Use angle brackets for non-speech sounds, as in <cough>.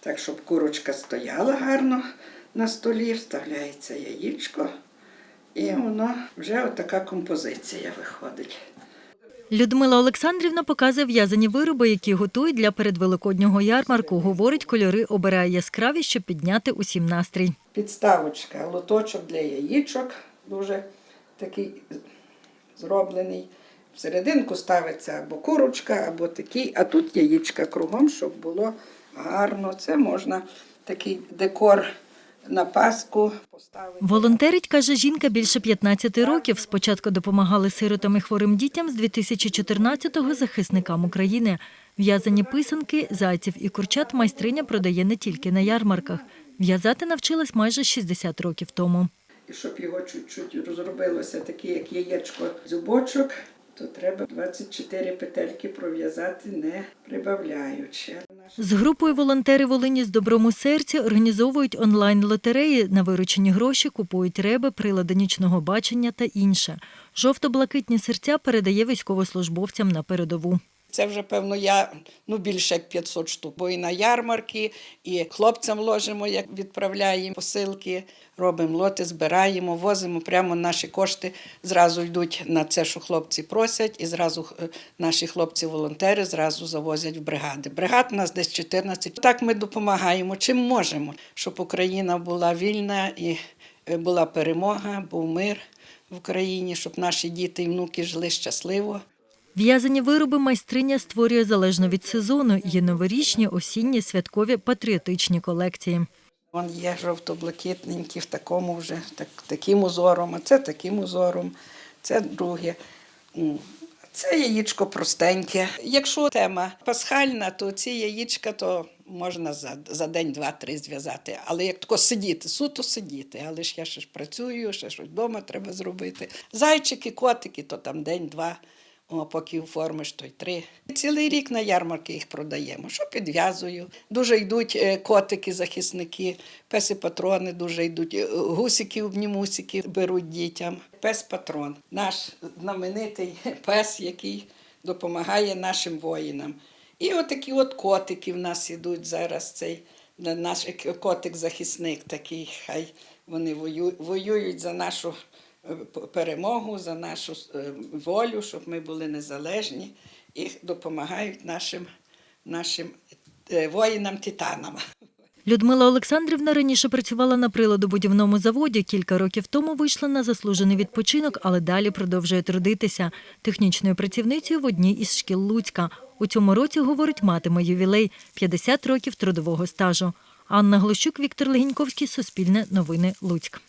Так, щоб курочка стояла гарно на столі, вставляється яєчко, і воно вже отака композиція виходить. Людмила Олександрівна показує в'язані вироби, які готують для передвеликоднього ярмарку. Говорить, кольори обирає яскраві, щоб підняти усім настрій. Підставочка, лоточок для яєчок, дуже такий зроблений. Всерединку ставиться або курочка, або такий, а тут яєчка кругом, щоб було гарно. Це можна такий декор на Пасху. Волонтерить, каже жінка, більше 15 років. Спочатку допомагали сиротам і хворим дітям, з 2014-го – захисникам України. В'язані писанки, зайців і курчат майстриня продає не тільки на ярмарках. В'язати навчилась майже 60 років тому. І щоб його чуть-чуть розробилося таке, як яєчко зубочок, то треба 24 петельки пров'язати, не прибавляючи. З групою волонтери Волині з доброму серці організовують онлайн-лотереї. На виручені гроші купують реби, прилади нічного бачення та інше. Жовто-блакитні серця передає військовослужбовцям на передову. Це вже, певно, я ну, більше як 500 штук. Бо і на ярмарки, і хлопцям ложимо, як відправляємо посилки, робимо лоти, збираємо, возимо. Прямо наші кошти зразу йдуть на це, що хлопці просять, і зразу е, наші хлопці-волонтери зразу завозять в бригади. Бригад у нас десь 14. Так ми допомагаємо, чим можемо, щоб Україна була вільна і е, була перемога, був мир в Україні, щоб наші діти і внуки жили щасливо. В'язані вироби майстриня створює залежно від сезону. Є новорічні, осінні, святкові, патріотичні колекції. Вон є жовто-блакитненькі в такому вже так, таким узором, а це таким узором, це друге. Це яєчко простеньке. Якщо тема пасхальна, то ці яєчка то можна за, за день, два-три зв'язати. Але як тако сидіти, суто сидіти. Але ж я ще ж працюю, ще щось вдома треба зробити. Зайчики, котики, то там день-два. О, поки оформиш, то й три. Цілий рік на ярмарки їх продаємо. Що підв'язую? Дуже йдуть е, котики, захисники, песи патрони дуже йдуть. е, Гусики, обнімусики беруть дітям. Пес патрон, наш знаменитий <laughs> пес, який допомагає нашим воїнам. І отакі от котики в нас ідуть зараз. Цей наш котик-захисник такий. Хай вони вою- воюють за нашу е, перемогу, за нашу е, волю, щоб ми були незалежні і допомагають нашим, нашим е, воїнам-титанам. Людмила Олександрівна раніше працювала на приладобудівному заводі. Кілька років тому вийшла на заслужений відпочинок, але далі продовжує трудитися. Технічною працівницею в одній із шкіл Луцька. У цьому році, говорить, матиме ювілей – 50 років трудового стажу. Анна Глощук, Віктор Легіньковський, Суспільне новини Луцьк.